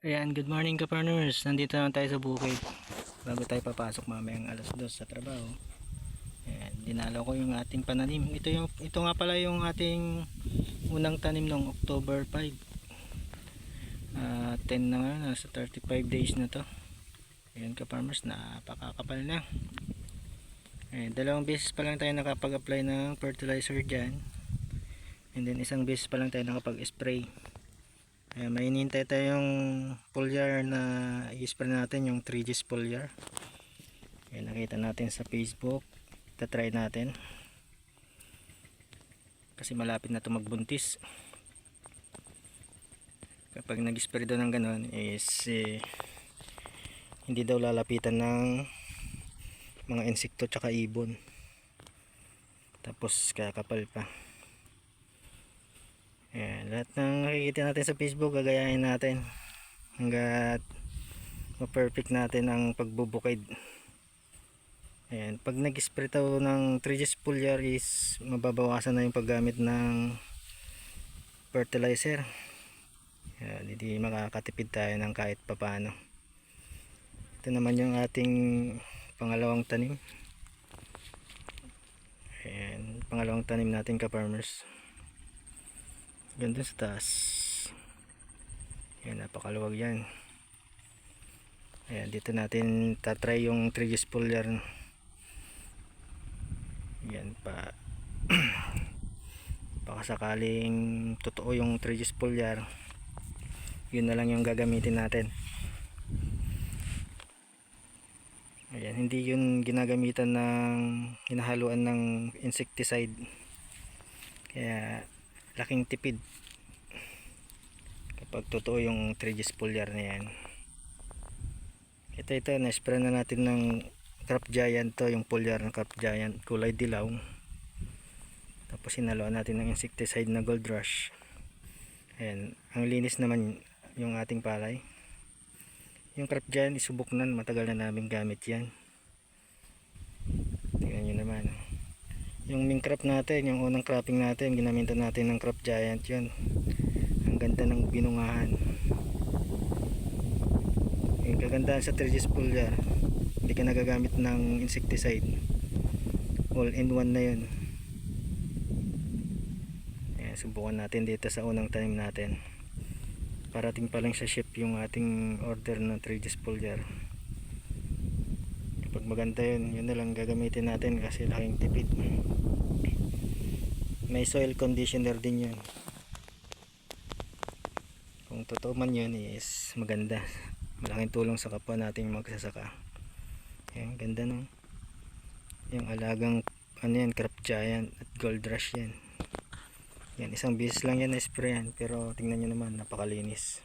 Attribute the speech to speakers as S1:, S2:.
S1: Ayan, good morning ka-partners. Nandito naman tayo sa bukid. Bago tayo papasok mamayang alas 2 sa trabaho. Ayan, dinalaw ko yung ating pananim. Ito, yung, ito nga pala yung ating unang tanim noong October 5. Ah, 10 na nga, nasa 35 days na to. Ayan ka-farmers, napakakapal na. Ayan, dalawang beses pa lang tayo nakapag-apply ng fertilizer dyan. And then isang beses pa lang tayo nakapag-spray. Ayan, may hinihintay tayong foliar na i-spray natin yung 3Gs foliar. Ayan, nakita natin sa Facebook. Tatry natin. Kasi malapit na ito magbuntis. Kapag nag-spray daw ng ganon is eh, hindi daw lalapitan ng mga insekto tsaka ibon. Tapos kakapal pa. Ayan, lahat ng nakikita natin sa Facebook gagayahin natin hanggat ma-perfect natin ang pagbubukid. Ayan, pag nag-spray ng 3Gs foliar is mababawasan na yung paggamit ng fertilizer. Ayan, hindi makakatipid tayo ng kahit papano. Ito naman yung ating pangalawang tanim. Ayan, pangalawang tanim natin ka-farmers. Ganda sa taas. Ayan, napakaluwag yan. Ayan, dito natin tatry yung 3Gs foliar. Ayan pa. Baka sakaling totoo yung 3Gs foliar. Yun na lang yung gagamitin natin. Ayan, hindi yun ginagamitan ng hinahaluan ng insecticide. Kaya laking tipid. Kapag totoo yung 3Gs foliar na yan. Ito ito na-spray na natin ng crop giant to yung foliar ng crop giant kulay dilaw. Tapos sinaloan natin ng insecticide na gold rush. Ayan ang linis naman yung ating palay. Yung crop giant isubok na matagal na namin gamit yan tingnan nyo naman yung crop natin, yung unang cropping natin, ginamitan natin ng crop giant yun. Ang ganda ng binungahan. Yung kagandahan sa 3Gs foliar, hindi ka nagagamit ng insecticide. All in one na yun. Ayan, subukan natin dito sa unang tanim natin. Parating pa lang sa ship yung ating order ng 3Gs foliar. Maganda yun, yun na lang gagamitin natin kasi laking tipid. May soil conditioner din yun. Kung totoo man yun is maganda. Malaking tulong sa kapwa nating magsasaka. Yan ganda no yung alagang ano yan crop giant at gold rush yan. Yan isang beses lang yan na spray yan. Pero tingnan nyo naman napakalinis